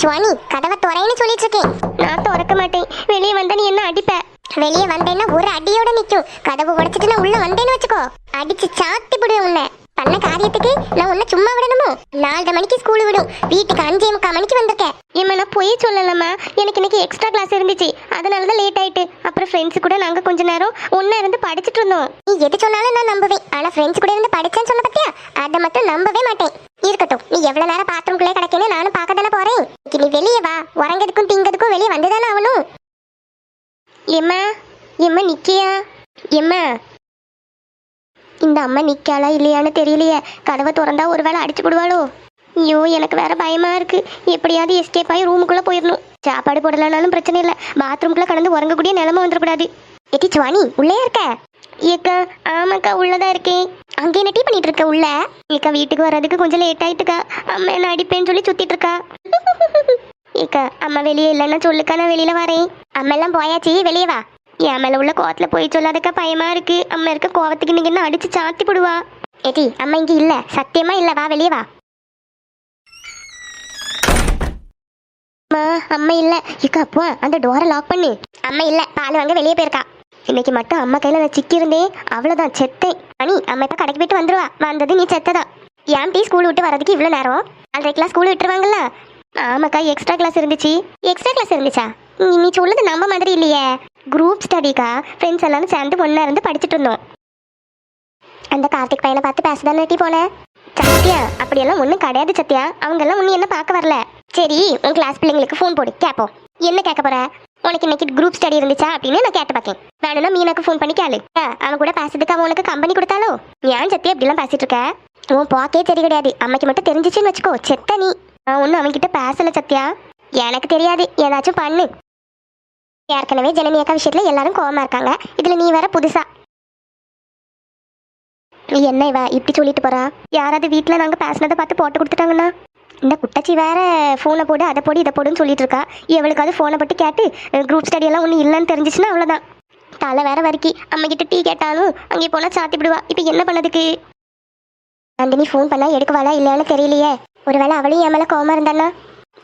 சுவாணி கதவை துறைன்னு சொல்லிட்டு இருக்கேன் நான் திறக்க மாட்டேன். வெளியே வந்த நீ என்ன அடிப்ப? வெளியே வந்தேன்னா ஒரு அடியோட நிக்கும். கதவு உடைச்சிட்டு நான் உள்ள வந்தேன்னு வச்சுக்கோ. அடிச்சு சாத்தி விடுவேன் உன்னை. பண்ண காரியத்துக்கு நான் உன்ன சும்மா விடணுமோ? நாலரை மணிக்கு ஸ்கூல் விடும். வீட்டுக்கு அஞ்சே முக்கால் மணிக்கு வந்திருக்கேன். ஏம்மா நான் பொய் சொல்லலம்மா. எனக்கு இன்னைக்கு எக்ஸ்ட்ரா கிளாஸ் இருந்துச்சு. அதனால தான் லேட் ஆயிட்டு. அப்புறம் ஃப்ரெண்ட்ஸ் கூட நாங்கள் கொஞ்ச நேரம் ஒண்ணா இருந்து படிச்சிட்டு இருந்தோம். நீ எது சொன்னாலும் நான் நம்புவேன். ஆனா ஃப்ரெண்ட்ஸ் கூட இருந்து படிச்சேன்னு சொன்ன பத்தியா? அதை மட்டும் நம்பவே மாட்டேன். இருக்கட்டும். நீ எவ்வளவு நேரம் பாத்ரூம்குள்ளே கிடைக்கணும் நானும் பார்க்க தானே போறேன் நீ வெளியே வா. உறங்கிறதுக்கும் திங்கிறதுக்கும் வெளியே வந்துதானே ஆகணும். எம்மா எம்மா நிக்கியா? எம்மா இந்த அம்மா நிக்காளா இல்லையான்னு தெரியலையே. கதவை திறந்தா ஒருவேளை அடிச்சு விடுவாளோ ஐயோ எனக்கு வேற பயமா இருக்கு. எப்படியாவது எஸ்கேப் ஆகி ரூமுக்குள்ள போயிடணும் சாப்பாடு போடலனாலும் பிரச்சனை இல்லை. பாத்ரூம்குள்ள கடந்து உறங்கக்கூடிய நிலைமை வந்துடக்கூடாது. எட்டி சுவாணி உள்ளே இருக்க. ஏக்கா ஆமாக்கா உள்ளதான் இருக்கேன். அங்கே என்ன டீ பண்ணிட்டு இருக்க உள்ள? ஏக்கா வீட்டுக்கு வர்றதுக்கு கொஞ்சம் லேட் ஆயிட்டுக்கா. அம்மா என்ன அடிப்பேன்னு சொல்லி சுத்திட்டு இருக்கா ஏக்கா அம்மா வெளியே இல்லைன்னா சொல்லுக்கா நான் வெளியில வரேன். அம்மா எல்லாம் போயாச்சு வெளியே வா. என் மேல உள்ள கோவத்துல போய் சொல்லாதக்க பயமா இருக்கு. அம்மா இருக்க கோவத்துக்கு நீங்க என்ன அடிச்சு சாத்தி போடுவா? ஏடி அம்மா இங்க இல்ல. சத்தியமா இல்ல. வா வெளியே வா. அம்மா அம்மா இல்ல. இக்கா அப்போ அந்த டோரை லாக் பண்ணு. அம்மா இல்ல. பால் வாங்க வெளியே போயிருக்கா. இன்னைக்கு மட்டும் அம்மா கையில நான் சிக்கி இருந்தேன் அவ்வளவுதான் செத்தேன். அனி அம்மா இப்ப கடைக்கு போயிட்டு வந்துருவா. வந்தது நீ செத்ததா? ஏன் டீ ஸ்கூல் விட்டு வரதுக்கு இவ்வளவு நேரம்? அன்றைக்கு கிளாஸ் ஸ்கூல் விட்டுருவாங்கல்ல? ஆமாக்கா எக்ஸ்ட்ரா கிளாஸ் இருந்துச்சு. எக்ஸ்ட்ரா கிளாஸ் இருந்துச்சா? நீ நீ சொல்லுது நம்ம மாதிரி இல்லையே. குரூப் ஸ்டடிக்கா ஃப்ரெண்ட்ஸ் எல்லாரும் சேர்ந்து ஒன்றா இருந்து படிச்சுட்டு இருந்தோம். அந்த கார்த்திக் பையனை பார்த்து பேசதானே டீ போனேன் சத்யா அப்படியெல்லாம் ஒன்றும் கிடையாது சத்யா. அவங்கெல்லாம் ஒன்றும் என்ன பார்க்க வரல. சரி உன் கிளாஸ் பிள்ளைங்களுக்கு ஃபோன் போடு. கேட்போம் என்ன கேட்க போற? உனக்கு இன்னைக்கு குரூப் ஸ்டடி இருந்துச்சா? அப்படின்னு நான் கேட்டு பார்க்கேன். வேணும்னா மீனாக்கு ஃபோன் பண்ணி கேளு. அவன் கூட பேசுறதுக்கு அவன் உனக்கு கம்பெனி கொடுத்தாலோ? ஏன் சத்தியா இப்படிலாம் பேசிட்டு இருக்க? உன் போக்கே சரி கிடையாது. அம்மைக்கு மட்டும் தெரிஞ்சிச்சுன்னு வச்சுக்கோ. செத்த நீ. நான் ஒன்றும் அவன்கிட்ட பேசல சத்யா. எனக்கு தெரியாது. ஏதாச்சும் பண்ணு. ஏற்கனவே ஜனனி அக்கா விஷயத்துல எல்லாரும் கோவமா இருக்காங்க. இதுல நீ வேற புதுசா. நீ என்ன இவ இப்படி சொல்லிட்டு போறா? யாராவது வீட்டில் நாங்கள் பேசினதை பார்த்து போட்டு கொடுத்துட்டாங்கன்னா? இந்த குட்டச்சி வேற ஃபோனை போடு அதை போடு இதை போடுன்னு சொல்லிட்டு இருக்கா. எவளுக்காவது ஃபோனை போட்டு கேட்டு குரூப் ஸ்டடி எல்லாம் ஒன்றும் இல்லைன்னு தெரிஞ்சிச்சுன்னா அவ்வளோதான் தலை வேற வரைக்கி அம்மகிட்ட டீ கேட்டாலும் அங்கே போனால் சாத்தி விடுவா. இப்போ என்ன பண்ணதுக்கு? நந்தினி ஃபோன் பண்ணால் எடுக்குவாளா இல்லையான்னு தெரியலையே. ஒருவேளை அவளையும் என் மேலே கோமா இருந்தானா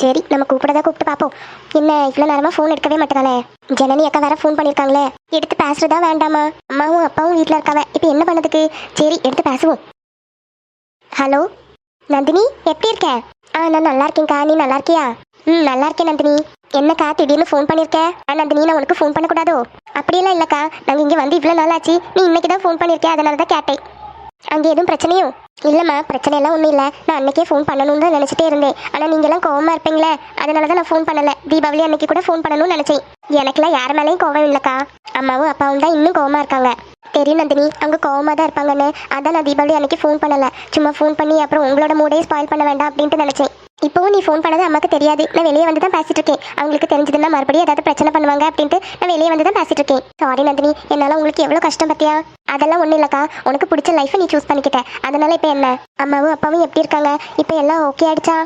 சரி நம்ம கூப்பிடதா கூப்பிட்டு பார்ப்போம். என்ன இவ்வளோ நேரமா ஃபோன் எடுக்கவே மாட்டேங்காளே? ஜனனி அக்கா வேற ஃபோன் பண்ணியிருக்காங்களே எடுத்து பேசுறதா வேண்டாமா? அம்மாவும் அப்பாவும் வீட்டில் இருக்காவ. இப்போ என்ன பண்ணதுக்கு? சரி எடுத்து பேசுவோம். ஹலோ? நந்தினி எப்படி இருக்க? ஆ நான் நல்லா இருக்கேன்க்கா. நீ நல்லா இருக்கியா? ம் நல்லா இருக்கேன் நந்தினி. என்னக்கா திடீர்னு ஃபோன் பண்ணியிருக்கேன் ஆ நந்தினி நான் உனக்கு ஃபோன் பண்ணக்கூடாதோ? அப்படியெல்லாம் இல்லைக்கா. நாங்கள் இங்கே வந்து இவ்வளோ நாள் ஆச்சு. நீ இன்னைக்கு தான் ஃபோன் பண்ணியிருக்கேன் அதனால தான் கேட்டேன். அங்கே எதுவும் பிரச்சனையும் இல்லைம்மா பிரச்சனை எல்லாம் ஒன்றும் இல்லை. நான் அன்னைக்கே ஃபோன் பண்ணணும்னு தான் நினச்சிட்டே இருந்தேன். ஆனால் நீங்களாம் கோவமாக இருப்பீங்களே? அதனால தான் நான் ஃபோன் பண்ணலை. தீபாவளி அன்னைக்கு கூட ஃபோன் பண்ணணும்னு நினச்சேன். எனக்குலாம் யார் மேலேயும் கோவம் இல்லைக்கா. அம்மாவும் அப்பாவும் தான் இன்னும் கோவமாக இருக்காங்க. தெரியும் நந்தினி அவங்க கோவமாக தான் இருப்பாங்கன்னு. அதான் நான் தீபாவளி அன்னைக்கு ஃபோன் பண்ணலை. சும்மா ஃபோன் பண்ணி அப்புறம் உங்களோட மூடே ஸ்பாயில் பண்ண வேண்டாம் அப்படின்ட்டு நினச்சேன். இப்போவும் நீ ஃபோன் பண்ணது அம்மாக்கு தெரியாது. நான் வெளியே வந்து தான் பேசிட்டு இருக்கேன். அவங்களுக்கு தெரிஞ்சதுன்னா மறுபடியும் ஏதாவது பிரச்சனை பண்ணுவாங்க அப்படின்ட்டு நான் வெளியே வந்து தான் பேசிட்டு இருக்கேன். சாரி நந்தினி. என்னால் உங்களுக்கு எவ்வளோ கஷ்டம் பார்த்தியா? அதெல்லாம் ஒன்றும் இல்லைக்கா. உனக்கு பிடிச்ச லைஃப்பை நீ சூஸ் பண்ணிக்கிட்ட. அதனால இப்போ என்ன? அம்மாவும் அப்பாவும் எப்படி இருக்காங்க? இப்போ எல்லாம் ஓகே ஆயிடுச்சா?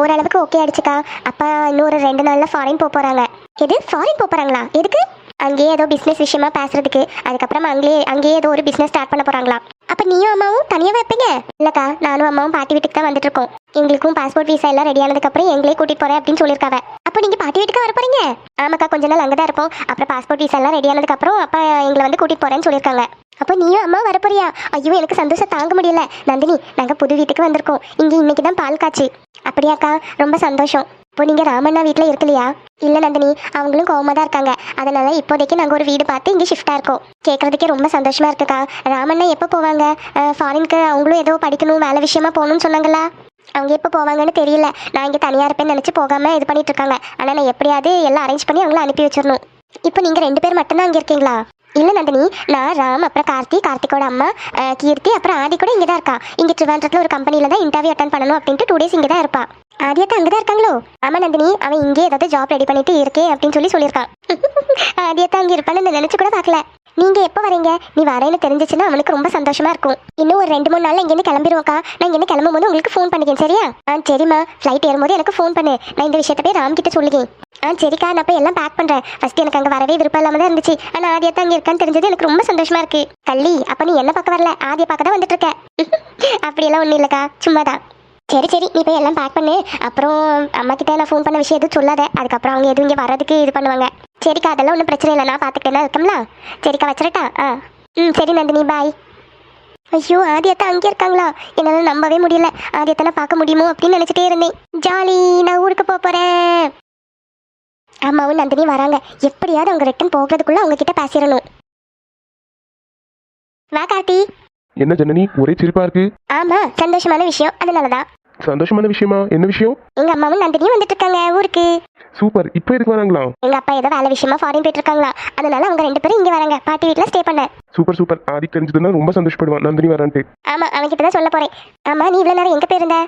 ஓரளவுக்கு ஓகே ஆயிடுச்சுக்கா. அப்பா இன்னொரு ரெண்டு நாளில் ஃபாரின் போக போகிறாங்க எது? ஃபாரின் போக போகிறாங்களா எதுக்கு? அங்கேயே ஏதோ பிஸ்னஸ் விஷயமா பேசுறதுக்கு. அதுக்கப்புறம் அங்கேயே அங்கேயே ஏதோ ஒரு பிஸ்னஸ் ஸ்டார்ட் பண்ண போகிறாங்களா அப்போ நீயும் அம்மாவும் தனியாக வைப்பீங்க? இல்லக்கா நானும் அம்மாவும் பாட்டி வீட்டுக்கு தான் வந்துட்டு இருக்கோம் எங்களுக்கும் பாஸ்போர்ட் விசா எல்லாம் ரெடி ஆனதுக்கப்புறம் எங்களே கூட்டிட்டு போறேன் அப்படின்னு சொல்லியிருக்காவ. அப்போ நீங்க பாட்டி வீட்டுக்கு வர போறீங்க ஆமாக்கா கொஞ்ச நாள் அங்கே தான் இருப்போம். அப்புறம் பாஸ்போர்ட் விசா எல்லாம் ரெடி ஆனதுக்கப்புறம் அப்பா எங்களை வந்து கூட்டிட்டு போறேன்னு சொல்லியிருக்காங்க. அப்போ நீயும் அம்மா வர போறியா ஐயோ எனக்கு சந்தோஷம் தாங்க முடியல. நந்தினி நாங்க புது வீட்டுக்கு வந்திருக்கோம். இங்க இன்னைக்கு தான் பால் காய்ச்சி. அப்படியாக்கா ரொம்ப சந்தோஷம். இப்போ நீங்க ராமண்ணா வீட்டில் இருக்கலையா இல்ல நந்தினி அவங்களும் கோவமாக தான் இருக்காங்க. அதனால இப்போதைக்கு நாங்க ஒரு வீடு பார்த்து இங்க ஷிஃப்டா இருக்கோம். கேட்குறதுக்கே ரொம்ப சந்தோஷமா இருக்குக்கா. ராமண்ணா எப்போ போவாங்க? ஃபாரினுக்கு அவங்களும் ஏதோ படிக்கணும் வேலை விஷயமா போகணும்னு சொன்னாங்களா? அவங்க எப்போ போவாங்கன்னு தெரியல. நான் இங்கே தனியாக இருப்பேன்னு நினச்சி போகாமல் இது பண்ணிட்டு இருக்காங்க. ஆனால் நான் எப்படியாவது எல்லாம் அரேஞ்ச் பண்ணி அவங்கள அனுப்பி வச்சிடணும். இப்போ நீங்கள் ரெண்டு பேர் மட்டும்தான் அங்கே இருக்கீங்களா? இல்லை நந்தினி நான் ராம் அப்புறம் கார்த்தி கார்த்திகோட அம்மா கீர்த்தி அப்புறம் ஆதி கூட இங்கே தான் இருக்கா. இங்கே ட்ரிவாண்ட்ரத்தில் ஒரு கம்பெனியில் தான் இன்டர்வியூ அட்டன் பண்ணணும் அப்படின்ட்டு டூ டேஸ் இங்கே தான் இருப்பா. ஆதியத்தை அங்கே தான் இருக்காங்களோ? ஆமா நந்தினி அவன் இங்கே ஏதாவது ஜாப் ரெடி பண்ணிட்டு இருக்கே அப்படின்னு சொல்லி சொல்லியிருக்கான். ஆதியத்தை அங்கே இருப்பான்னு நான் கூட பார்க்கல. நீங்க எப்போ வரீங்க? நீ வரேன்னு தெரிஞ்சிச்சுன்னா அவனுக்கு ரொம்ப சந்தோஷமா இருக்கும். இன்னும் ஒரு ரெண்டு மூணு நாள் இங்கேருந்து கிளம்பிடுவோக்கா நான் இங்கே கிளம்பும் போது உங்களுக்கு ஃபோன் பண்ணிக்கேன் சரியா? ஆ சரிம்மா. ஃப்ளைட் ஏறும்போது எனக்கு ஃபோன் பண்ணு. நான் இந்த விஷயத்த போய் ராம் கிட்ட சொல்லுகேன். ஆ சரிக்கா நான் போய் எல்லாம் பேக் பண்றேன். ஃபர்ஸ்ட் எனக்கு அங்க வரவே விருப்பம் இல்லாம தான் இருந்துச்சு. ஆனா தான் அங்க இருக்கான்னு தெரிஞ்சது எனக்கு ரொம்ப சந்தோஷமா இருக்கு. கள்ளி அப்ப நீ என்ன பார்க்க வரல? ஆதிய பார்க்க தான் வந்துட்டு இருக்க. அப்படியெல்லாம் ஒண்ணும் இல்லக்கா. சும்மாதான். சரி சரி நீ போய் எல்லாம் பேக் பண்ணு. அப்புறம் அம்மா கிட்ட நான் ஃபோன் பண்ண விஷயம் எதுவும் சொல்லாத. அதுக்கப்புறம் அவங்க எதுவும் இங்கே வர்றதுக்கு இது பண்ணுவாங்க. சரிக்கா அதெல்லாம் ஒன்றும் பிரச்சனை இல்லை. நான் பார்த்துக்கிட்டே இருக்கோம்ல. சரிக்கா வச்சிரட்டா ஆ. ம் சரி நந்தினி பாய் ஐயோ ஆதியத்தா அங்கே இருக்காங்களா? என்னால் நம்பவே முடியல. ஆதியத்தனை பார்க்க முடியுமோ அப்படின்னு நினச்சிட்டே இருந்தேன். ஜாலி நான் ஊருக்கு போக போகிறேன் அம்மாவும் நந்தினி வராங்க. எப்படியாவது அவங்க ரிட்டன் போகிறதுக்குள்ள அவங்க கிட்ட பேசிடணும். வா கார்த்தி. என்ன ஜனனி? ஒரே சிரிப்பா இருக்கு. ஆமா சந்தோஷமான விஷயம். அதனால தான் சந்தோஷமான விஷயமா? என்ன விஷயம்? எங்க அம்மாவும் நந்தினியும் வந்துட்டு இருக்காங்க ஊருக்கு. சூப்பர். இப்போ எதுக்கு வராங்களா? எங்க அப்பா ஏதோ வேலை விஷயமா ஃபாரின் போயிட்டு இருக்காங்களா அதனால அவங்க ரெண்டு பேரும் இங்க வராங்க. பாட்டி வீட்ல ஸ்டே பண்ண. Super super. ஆதி தெரிஞ்சதுன்னா ரொம்ப சந்தோஷப்படுவான். நந்தினி வரான்ட்டு. ஆமா அவன் கிட்ட தான் சொல்ல போறேன். ஆமா நீ இவ்வளவு நேரம் எங்க போயிருந்த?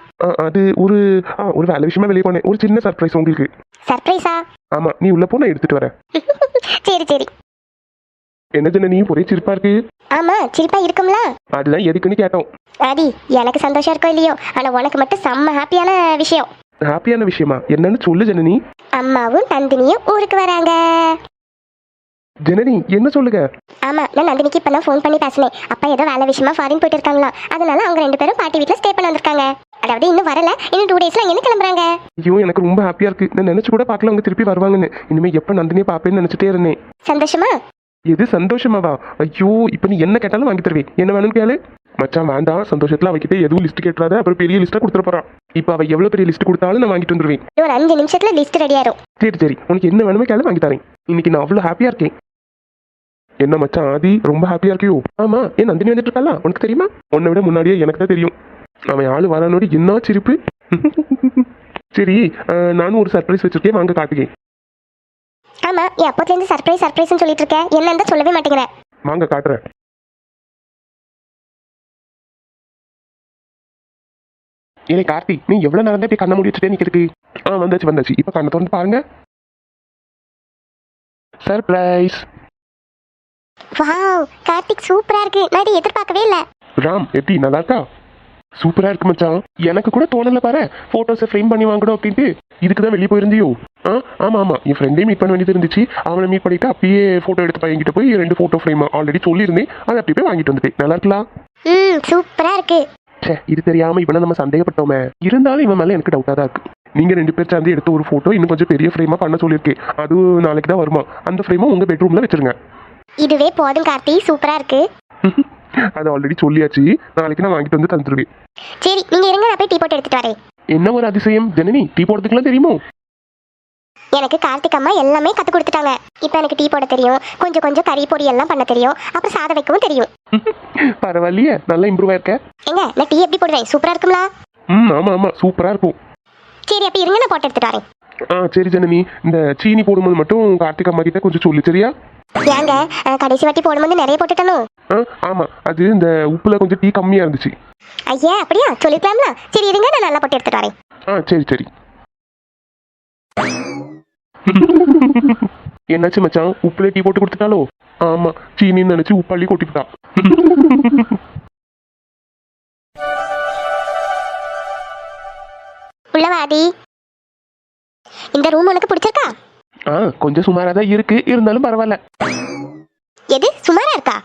அது ஒரு ஆ ஒரு வேலை விஷயமா வெளியே போனேன். ஒரு சின்ன சர்ப்ரைஸ் உங்களுக்கு. சர்ப்ரைஸா ஆமா நீ உள்ள போ நான் எடுத்துட்டு வரேன். சரி சரி. என்ன ஜனனி ஒரே சிரிப்பா இருக்கு? ஆமா சிரிப்பா இருக்கும்ல? அதுதான் எதுக்குன்னு கேட்டோம். ஆதி எனக்கு சந்தோஷம் இருக்கோ இல்லையோ? ஆனா உனக்கு மட்டும் செம்ம ஹாப்பியான விஷயம். ஹாப்பியான விஷயமா? என்னன்னு சொல்லு ஜனனி. அம்மாவும் நந்தினியும் ஊருக்கு வராங்க. ஜனனி என்ன சொல்லுங்க? ஆமா நான் நந்தினிக்கு இப்ப தான் ஃபோன் பண்ணி பேசினேன். அப்பா ஏதோ வேலை விஷயமா ஃபாரின் போயிட்டு இருக்காங்களா அதனால அவங்க ரெண்டு பேரும் பாட்டி வீட்ல ஸ்டே பண்ண வந்திருக்காங்க. அதாவது இன்னும் வரல. இன்னும் டூ டேஸ்ல என்ன கிளம்புறாங்க? ஐயோ எனக்கு ரொம்ப ஹாப்பியா இருக்கு. நான் நினைச்சு கூட பார்க்கல அவங்க திருப்பி வருவாங்கன்னு. இனிமே எப்ப நந்தினியை பாப்பேன்னு நினைச்சிட்டே இருந்தேன். சந்தோஷமா? எது சந்தோஷமாவா? ஐயோ இப்போ நீ என்ன கேட்டாலும் வாங்கி தருவேன். என்ன வேணும்னு கேளு. மச்சான் வேண்டாம். சந்தோஷத்துல அவகிட்ட எதுவும் லிஸ்ட் கேட்டுறாத. அப்புறம் பெரிய லிஸ்ட்டா கொடுத்துட போறான் இப்போ அவ எவ்வளவு பெரிய லிஸ்ட் கொடுத்தாலும் நான் வாங்கிட்டு வந்துருவேன். ஒரு அஞ்சு நிமிஷத்துல லிஸ்ட் ரெடி ஆயிரும். சரி சரி. உனக்கு என்ன வேணுமோ கேளு வாங்கி தரேன். இன்னைக்கு நான் அவ்வளவு ஹாப்பியா இருக்கேன். என்ன மச்சான் ஆதி? ரொம்ப ஹாப்பியா இருக்கியோ? ஆமா. ஏன் நந்தினி வந்துட்டு இருக்காளா? உனக்கு தெரியுமா? உன்னை விட முன்னாடியே எனக்கு தான் தெரியும். அவன் ஆளு வரானோடி என்ன சிரிப்பு? சரி நானும் ஒரு சர்ப்ரைஸ் வச்சிருக்கேன். வாங்க காட்டுக்கேன் ஆமா என் அப்பத்துல இருந்து சர்ப்ரைஸ் சர்ப்ரைஸ்னு சொல்லிட்டு இருக்க. என்னன்னு தான் சொல்லவே மாட்டேங்கிற. வாங்க காட்டுறேன். ஏய் கார்த்தி நீ எவ்வளவு நேரம் இப்படி கண்ண மூடி வச்சுட்டே நிக்கிறதுக்கு? ஆ வந்தாச்சு வந்தாச்சு. இப்போ கண்ணை திறந்து பாருங்க. சர்ப்ரைஸ் வாவ் கார்த்திக் சூப்பரா இருக்கு. நான் இதை எதிர்பார்க்கவே இல்ல. ராம் எப்படி நல்லா இருக்கா? சூப்பரா இருக்கு மச்சான். எனக்கு கூட தோணல பாரு. போட்டோஸை ஃப்ரேம் பண்ணி வாங்கணும் அப்படின்ட்டு. இதுக்கு தான் வெளியே போயிருந்தியோ? ஆ? ஆமா ஆமா. என் ஃப்ரெண்டையும் மீட் பண்ண வேண்டியது இருந்துச்சு. அவனை மீட் பண்ணிட்டு அப்பயே போட்டோ எடுத்து பையன்கிட்ட போய் ரெண்டு போட்டோ ஃப்ரேம் ஆல்ரெடி சொல்லியிருந்தேன். அதை அப்படி போய் வாங்கிட்டு வந்துட்டேன். நல்லா இருக்கலாம் ம் சூப்பரா இருக்கு. ச்சே இது தெரியாம இவனை நம்ம சந்தேகப்பட்டோமே. இருந்தாலும் இவன் மேல எனக்கு டவுட்டா தான் இருக்கு. நீங்க ரெண்டு பேர் சேர்ந்து எடுத்த ஒரு போட்டோ இன்னும் கொஞ்சம் பெரிய ஃப்ரேமா பண்ண சொல்லியிருக்கேன். அது நாளைக்கு தான் வருமா? அந்த ஃப்ரேமும் உங்க பெட்ரூம்ல வச்சிருங்க. இதுவே போதும் கார்த்தி. சூப்பரா இருக்கு. அது ஆல்ரெடி சொல்லியாச்சு. நாளைக்கு நான் வாங்கிட்டு வந்து தந்துருவேன். சரி நீங்க இருங்க நான் போய் டீ போட்டு எடுத்துட்டு வரேன். என்ன ஒரு அதிசயம்? ஜனனி டீ போடுறதுக்குலாம் தெரியுமோ? எனக்கு கார்த்திக் அம்மா எல்லாமே கத்து கொடுத்துட்டாங்க. இப்போ எனக்கு டீ போட தெரியும் கொஞ்சம் கொஞ்சம் கறி பொடி எல்லாம் பண்ண தெரியும் அப்புறம் சாதம் வைக்கவும் தெரியும். பரவாயில்லையே நல்லா இம்ப்ரூவ் ஆயிருக்க எங்க நான் டீ எப்படி போடுவேன்? சூப்பரா இருக்குங்களா ம் ஆமா ஆமா சூப்பரா இருக்கும். சரி அப்ப இருங்க நான் போட்டு எடுத்துட்டு வரேன். ஆ சரி ஜனனி. இந்த சீனி போடும்போது மட்டும் கார்த்திக் அம்மா கிட்ட கொஞ்சம் சொல்லு சரியா? ஏங்க கடைசி வாட்டி போடும்போது நிறைய போட்டுட்டனோ? ஆ ஆமா. அது இந்த உப்புல கொஞ்சம் டீ கம்மியா இருந்துச்சு. ஐயா அப்படியா? சொல்லிக்கலாம்ல. சரி இருங்க நான் நல்லா போட்டு எடுத்துட்டு வரேன். ஆ சரி சரி. என்னாச்சு மச்சான்? உப்புல டீ போட்டு கொடுத்துட்டாலோ? ஆமா. சீனின்னு நினைச்சு உப்பள்ளி கொட்டிவிட்டா. உள்ளவாதி இந்த ரூம் உனக்கு பிடிச்சிருக்கா? ஆ கொஞ்சம் சுமாரா தான் இருக்கு. இருந்தாலும் பரவாயில்ல. எது? சுமாரா இருக்கா?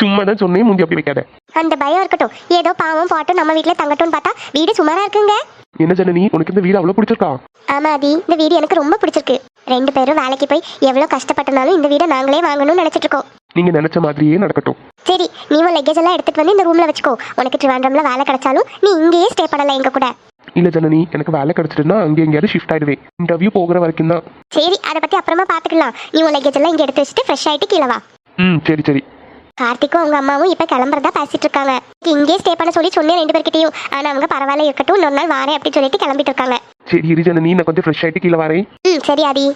சும்மா தான் சொன்னேன் முந்தி அப்படி வைக்காத. அந்த பயம் இருக்கட்டும். ஏதோ பாவம் பாட்டும் நம்ம வீட்ல தங்கட்டும்னு பார்த்தா வீடு சுமாரா இருக்குங்க. என்ன ஜனனி உனக்கு இந்த வீடு அவ்வளவு பிடிச்சிருக்கா? ஆமா ஆதி. இந்த வீடு எனக்கு ரொம்ப பிடிச்சிருக்கு. ரெண்டு பேரும் வேலைக்கு போய் எவ்வளவு கஷ்டப்பட்டனாலும் இந்த வீடை நாங்களே வாங்கணும்னு நினைச்சிட்டு இருக்கோம். நீங்க நினைச்ச மாதிரியே நடக்கட்டும். சரி நீ உன் லக்கேஜ் எல்லாம் எடுத்துட்டு வந்து இந்த ரூம்ல வச்சுக்கோ. உனக்கு ட்ரிவாண்ட்ரம்ல வேலை கிடைச்சாலும் நீ இங்கேயே ஸ்டே பண்ணலாம் எங்க கூட. இல்ல ஜனனி எனக்கு வேலை கிடைச்சிட்டுனா அங்கே எங்கேயாவது ஷிஃப்ட் ஆயிடுவேன். இன்டர்வியூ போகிற வரைக்கும் தான். சரி அதை பத்தி அப்புறமா பாத்துக்கலாம். நீ உன் லக்கேஜ் எல்லாம் இங்க எடுத்து வச்சுட்டு ஃப்ரெஷ் ஆயிட்டு கீழே வா. ம் சரி சரி. கார்த்திக்கும் அவங்க அம்மாவும் இப்ப கிளம்புறதா பேசிட்டு இருக்காங்க. இங்கேயே ஸ்டே பண்ண சொல்லி சொன்னேன் ரெண்டு பேர்கிட்டயும். ஆனா அவங்க பரவாயில்ல இருக்கட்டும் இன்னொரு நாள் வாரேன் அப்படின்னு சொல்லிட்டு கிளம்பிட்டு இருக்காங்க. சரி இரு ஜனனி நான் கொஞ்சம் ஃப்ரெஷ் ஆயிட்டு கீழே வரேன். ம் சரி ஆதி.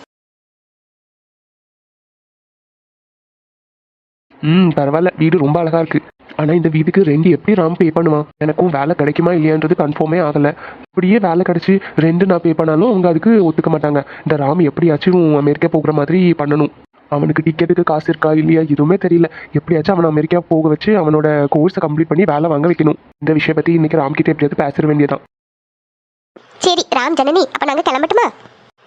ம் பரவாயில்ல. வீடு ரொம்ப அழகா இருக்கு. ஆனா இந்த வீட்டுக்கு ரெண்டு எப்படி ராம் பே பண்ணுவான் எனக்கும் வேலை கிடைக்குமா இல்லையான்றது கன்ஃபார்மே ஆகல. இப்படியே வேலை கிடைச்சி ரெண்டு நான் பே பண்ணாலும் அவங்க அதுக்கு ஒத்துக்க மாட்டாங்க. இந்த ராம் எப்படியாச்சும் அமெரிக்கா போகிற மாதிரி பண்ணணும். அவனுக்கு டிக்கெட்டுக்கு காசு இருக்கா இல்லையா எதுவுமே தெரியல. எப்படியாச்சும் அவனை அமெரிக்கா போக வச்சு அவனோட கோர்ஸை கம்ப்ளீட் பண்ணி வேலை வாங்க வைக்கணும். இந்த விஷயம் பத்தி இன்னைக்கு ராம் கிட்ட எப்படியாவது பேச வேண்டியதான் சரி ராம் ஜனனி அப்ப நாங்க கிளம்பட்டுமா?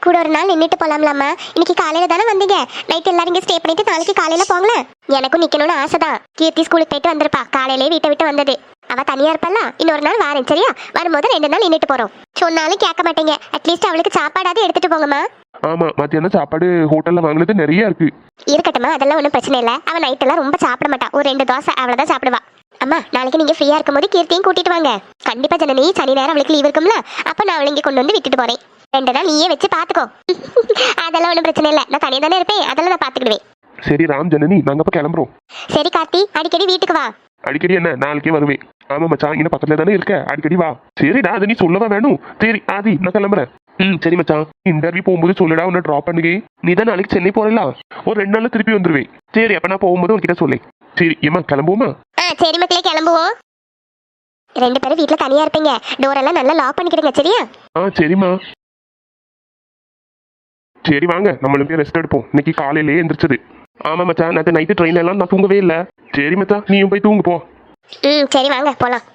கூட ஒரு நாள் நின்றுட்டு போலாம்லாமா? இன்னைக்கு காலையில தானே வந்தீங்க. நைட் எல்லாரும் இங்கே ஸ்டே பண்ணிட்டு நாளைக்கு காலையில போங்களேன். எனக்கும் நிக்கணும்னு ஆசைதான். கீர்த்தி ஸ்கூலுக்கு போயிட்டு வந்திருப்பா. காலையிலே வீட்டை விட்டு வந்தது. அவ தனியா இருப்பல்ல? இன்னொரு நாள் வாரேன் சரியா? வரும்போது ரெண்டு நாள் நின்றுட்டு போறோம். சொன்னாலும் கேட்க மாட்டீங்க. அட்லீஸ்ட் அவளுக்கு சாப்பாடாவது எடுத்துட்டு போங்கம்மா. ஆமா மத்தியானம் சாப்பாடு ஹோட்டல்ல வாங்கினது நிறைய இருக்கு. இருக்கட்டுமா அதெல்லாம் ஒன்றும் பிரச்சனை இல்லை. அவன் நைட்டெல்லாம் ரொம்ப சாப்பிட மாட்டான் ஒரு ரெண்டு தோசை அவ்வளோதான் சாப்பிடுவா. அம்மா நாளைக்கு நீங்க ஃப்ரீயா இருக்கும்போது கீர்த்தியும் கூட்டிட்டு வாங்க. கண்டிப்பா ஜனனி சனி நேரம் அவளுக்கு லீவ் இருக்கும்ல? அப்ப நான் அவளை இங்க கொண்டு வந்து விட்டுட்டு போறேன். ரெண்டு நாள் நீயே வச்சு பாத்துக்கோ. அதெல்லாம் ஒன்றும் பிரச்சனை இல்லை. நான் தனியாக தானே இருப்பேன். அதெல்லாம் நான் பாத்துக்கிடுவேன். சரி ராம் ஜனனி நாங்க இப்ப கிளம்புறோம். சரி கார்த்தி அடிக்கடி வீட்டுக்கு வா. அடிக்கடி என்ன? நாளைக்கே வருவேன். ஆமா மச்சான் இங்க பக்கத்துல தானே இருக்க. அடிக்கடி வா. சரிடா அது நீ சொல்லவா வேணும்? சரி ஆதி நான் கிளம்புறேன். ம் சரி மச்சான். இன்டர்வியூ போகும்போது சொல்லுடா உன்னை ட்ராப் பண்ணுங்க. நீ தான் நாளைக்கு சென்னை போறல ஒரு ரெண்டு நாள்ல திருப்பி வந்துருவேன். சரி அப்ப நான் போகும்போது உன்கிட்ட சொல்லு சரி ஏமா கிளம்புவோமா? சரி மக்களே கிளம்புவோம். ரெண்டு பேரும் வீட்டில் தனியா இருப்பீங்க. டோர் எல்லாம் நல்லா லாக் பண்ணிக்கிடுங்க சரியா? ஆ சரிம்மா. சரி வாங்க. நம்மளும் போய் ரெஸ்ட் எடுப்போம். இன்னைக்கு காலையிலேயே எந்திரிச்சது. ஆமா மச்சா நேற்று நைட்டு ட்ரெயின்ல எல்லாம் நான் தூங்கவே இல்லை. சரி மச்சா. நீயும் போய் தூங்கு போ. ம் சரி வாங்க. போலாம்.